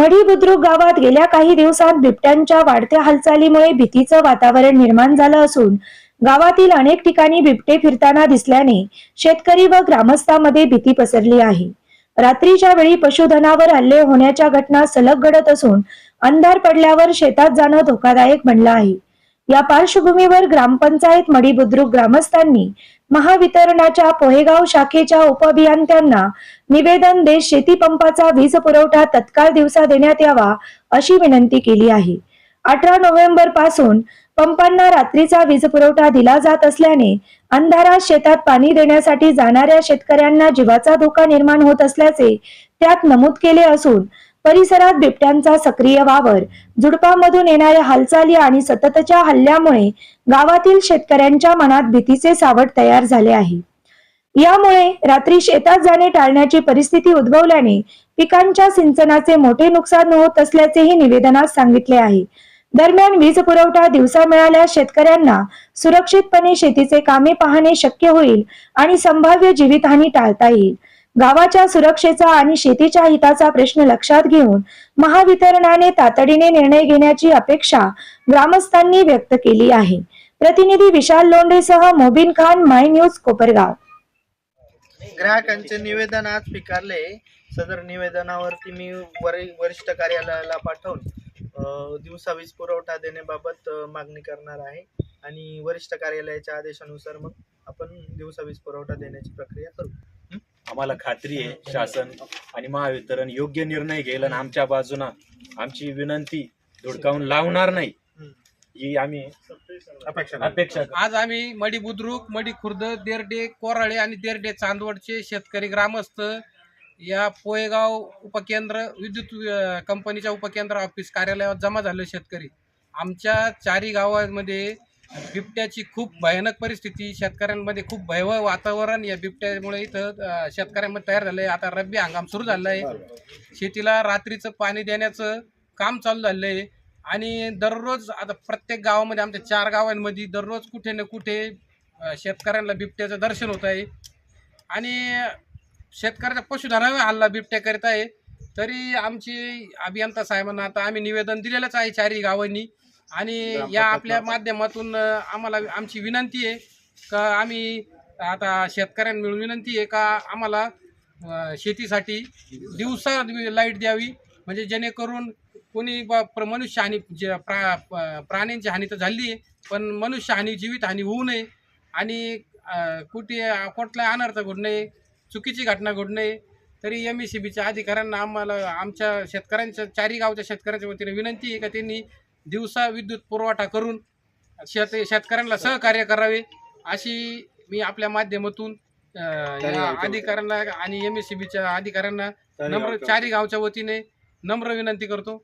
मढी बुद्रुक गावात गेल्या काही दिवसात बिबट्यांच्या वाढत्या हालचालीमुळे भीतीचं वातावरण निर्माण झालं असून गावातील अनेक ठिकाणी बिबटे फिरताना दिसल्याने शेतकरी व ग्रामस्थांमध्ये भीती पसरली आहे. रात्रीच्या वेळी पशुधनावर हल्ले होण्याच्या घटना सलग घडत असून अंधार पडल्यावर शेतात जाणं धोकादायक बनलं आहे. या पार्श्वभूमीवर ग्रामपंचायत मडी बुद्रुक ग्रामस्थांनी महावितरणाच्या पोहेगाव शाखेच्या उपअभियंत्यांना निवेदन देश शेती पंपाचा वीज पुरवठा तत्काळ दिवसा देण्यात यावा अशी विनंती केली आहे. अठरा नोव्हेंबरपासून पंपांना रात्रीचा वीज पुरवठा दिला जात असल्याने अंधारात शेतात पाणी देण्यासाठी जाणाऱ्या शेतकऱ्यांना जीवाचा धोका निर्माण होत असल्याचे त्यात नमूद केले असून परिसरात बिबट्यांचा सक्रिय वावर झुडपामधून येणाऱ्या हालचाली आणि सततच्या हल्ल्यामुळे गावातील शेतकऱ्यांच्या मनात भीतीचे सावट तयार झाले आहे. यामुळे रात्री शेतात जाणे टाळण्याची परिस्थिती उद्भवल्याने पिकांच्या सिंचनाचे मोठे नुकसान होत असल्याचेही निवेदनात सांगितले आहे. दरम्यान वीज पुरवठा दिवसा मिळाल्यास शेतकऱ्यांना सुरक्षितपणे शेतीचे कामे पाहणे शक्य होईल आणि संभाव्य जीवितहानी टाळता येईल. गावाच्या सुरक्षेचा आणि शेतीच्या हिताचा प्रश्न लक्षात घेऊन महावितरणाने तातडीने निर्णय घेण्याची अपेक्षा ग्रामस्थांनी व्यक्त केली आहे. प्रतिनिधी विशाल लोंढेसह मोबिन खान माय न्यूज कोपरगाव. ग्राहकांचे निवेदन आज स्वीकारले. सदर निवेदनावरती मी वरिष्ठ कार्यालयाला पाठवून दिवसा वीज पुरवठा देण्याबाबत मागणी करणार आहे. आणि वरिष्ठ कार्यालयाच्या आदेशानुसार मग आपण दिवसा वीज पुरवठा देण्याची प्रक्रिया करू. आम्हाला खात्री आहे शासन आणि महावितरण योग्य निर्णय घेईल आणि आमच्या बाजूनं आमची विनंती धुडकावून लावणार नाही. ही आम्ही अपेक्षा अपेक्षा. आज आम्ही मडी बुद्रुक मडी खुर्द देरडे कोराळे आणि देरडे चांदवडचे शेतकरी ग्रामस्थ या पोयगाव उपकेंद्र विद्युत कंपनीच्या उपकेंद्र ऑफिस कार्यालयात जमा झाले शेतकरी. आमच्या चारी गावांमध्ये बिबट्याची खूप भयानक परिस्थिती शेतकऱ्यांमध्ये खूप भयव वातावरण या बिबट्यामुळे इथं शेतकऱ्यांमध्ये तयार झालं आहे आता रब्बी हंगाम सुरू झाला आहे शेतीला रात्रीचं पाणी देण्याचं काम चालू झालं आहे आणि दररोज आता प्रत्येक गावामध्ये आमच्या चार गावांमध्ये दररोज कुठे ना कुठे शेतकऱ्यांना बिबट्याचं दर्शन होत आहे. आणि शेतकऱ्याचा पशुधनावर हल्ला बिबट्या करीत आहे. तरी आमची अभियंता साहेबांना आता आम्ही निवेदन दिलेलंच आहे चारही गावांनी. आणि या आपल्या माध्यमातून आम्हाला आमची विनंती आहे का आम्ही आता शेतकऱ्यांना मिळून विनंती आहे का आम्हाला शेतीसाठी दिवसा लाइट द्यावी म्हणजे जेणेकरून कोणी मनुष्य हानी जे प्रा प्राण्यांची हानी तर झाली आहे पण मनुष्य हानी जीवित हानी होऊ नये आणि कुठे कुठला अनर्थ घडू नये चुकीची घटना घडू नये तरी एम ई सी बीच्या अधिकाऱ्यांना आम्हाला आमच्या शेतकऱ्यांच्या चारी गावच्या शेतकऱ्यांच्या वतीने विनंती आहे का त्यांनी दिवसा विद्युत पुरवठा करून शेत शेतकऱ्यांना सहकार्य करावे अशी मी आपल्या माध्यमातून या अधिकाऱ्यांना आणि एम एस सी बीच्या अधिकाऱ्यांना नम्र चारी गावच्या वतीने नम्र विनंती करतो.